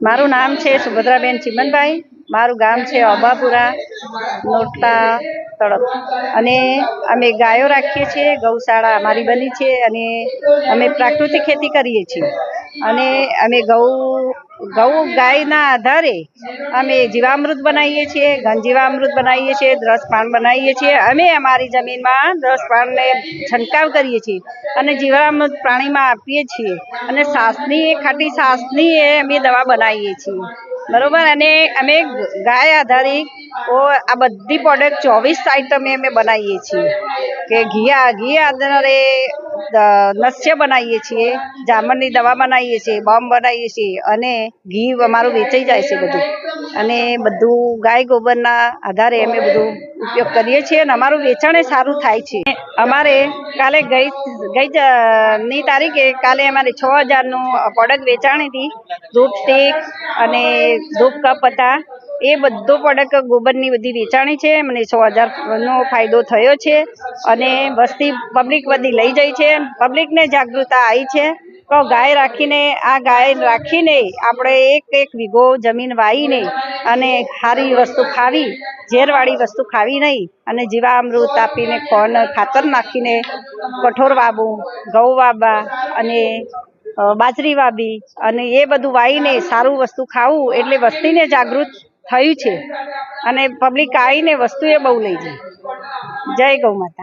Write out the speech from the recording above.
મારું નામ છે સુભદ્રાબેન ચિમનભાઈ. મારું ગામ છે અબાપુરા નોટા તળપ. અને અમે ગાયો રાખીએ છીએ, ગૌશાળા અમારી બની છે અને અમે પ્રાકૃતિક ખેતી કરીએ છીએ. અને અમે ઘઉં ઘઉં ગાયના આધારે અમે જીવામૃત બનાવીએ છીએ ઘન જીવામૃત બનાવીએ છીએ રસ પાન બનાવીએ છીએ. અમે અમારી જમીનમાં રસ પાનને છંટકાવ કરીએ છીએ અને જીવામૃત પ્રાણીમાં આપીએ છીએ. અને સાસની, ખાટી સાસની અમે દવા બનાવીએ છીએ. બરોબર? અને અમે ગાય આધારિત આ બધી પ્રોડક્ટ ચોવીસ આઈટમ અમે બનાવીએ છીએ. કે ઘી આ ઘી આધારે નસ્ય બનાવીએ છીએ, જામરની દવા બનાવીએ છીએ બોમ્બ બનાવીએ છીએ અને ઘી અમારું વેચાઈ જાય છે બધું. અને બધું ગાય ગોબરના આધારે અમે બધું ઉપયોગ કરીએ છીએ અને અમારું વેચાણ સારું થાય છે. અમારે કાલે ગઈ ગઈ ની તારીખે કાલે અમારે છ હજારનું પ્રોડક્ટ વેચાણી હતી. ધૂપ સ્ટીક અને ધૂપ કપ હતા. એ બધો પ્રોડક્ટ ગોબરની બધી વેચાણી છે મને સો હજારનો ફાયદો થયો છે અને વસ્તી પબ્લિક બધી લઈ જાય છે. પબ્લિકને જાગૃતતા આવી છે. તો ગાય રાખીને, આ ગાય રાખીને આપણે એક એક વીઘો જમીન વાવીને અને સારી વસ્તુ ખાવી, ઝેરવાળી વસ્તુ ખાવી નહીં અને જીવામૃત આપીને ખોન ખાતર નાખીને કઠોર વાવવું, ઘઉં વાવવા અને બાજરી વાવી અને એ બધું વાવીને સારું વસ્તુ ખાવું એટલે વસ્તીને જાગૃત થયું છે. અને પબ્લિક આવીને વસ્તુ એ બહુ લઈ જાય. જય ગૌ માતા.